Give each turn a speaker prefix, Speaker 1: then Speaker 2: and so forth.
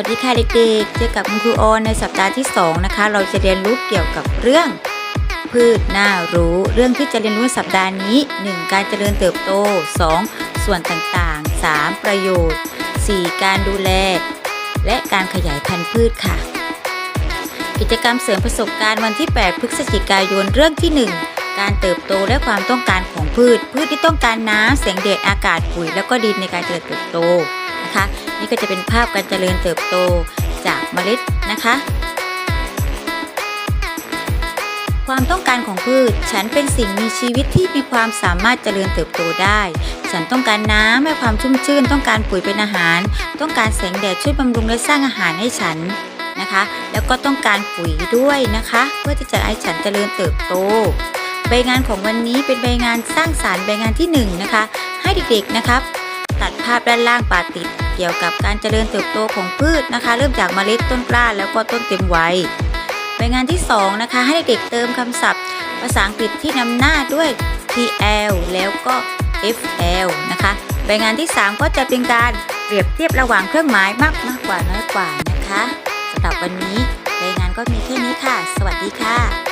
Speaker 1: วัสดีค่ะเด็กๆ เจอกับคุณครูออนในสัปดาห์ที่ 2 นะคะ เราจะเรียนรู้เกี่ยวกับเรื่อง พืชน่ารู้ เรื่องที่จะเรียนรู้สัปดาห์นี้ 1. การเจริญเติบโต 2. ส่วนต่างๆ 3. ประโยชน์ 4. การดูแล และการขยายพันธุ์พืชค่ะ กิจกรรมเสริมประสบการณ์วันที่ 8 พฤศจิกายน เรื่องที่ 1การเติบโตและความต้องการของพืช พืชที่ต้องการน้ำแสงแดดอากาศปุ๋ยแล้วก็ดินในการเจริญเติบโต นะคะ นี่ก็จะเป็นภาพการเจริญเติบโตจากเมล็ดนะคะ ความต้องการของพืช ฉันเป็นสิ่งมีชีวิตที่มีความสามารถเจริญเติบโตได้ ฉันต้องการน้ำให้ความชุ่มชื่น ต้องการปุ๋ยเป็นอาหาร ต้องการแสงแดดช่วยบำรุงและสร้างอาหารให้ฉันนะคะ แล้วก็ต้องการปุ๋ยด้วยนะคะ เพื่อที่จะให้ฉันเจริญเติบโตใบงานของวันนี้เป็นใบงานสร้างสารรค์ใบงานที่หนึ่งนะคะ ให้เด็กๆนะครับาพด้านล่างปาติด เกี่ยวกับการเจริญเติบโตของพืชนะคะ เริ่มจากเมล็ดต้นกล้าแล้วก็ต้นเต็มวัยใบงานที่สองนะคะ ให้เด็กเติมคำศัพท์ ภาษาอังกฤษที่นำหน้าด้วย TL แล้วก็ FL นะคะใบงานที่ 3 ก็จะเป็นการเปรียบเทียบระหว่างเครื่องหมายมากมากกว่าน้อยกว่านะคะสำหรับวันนี้ใบงานก็มีแค่นี้ค่ะ สวัสดีค่ะ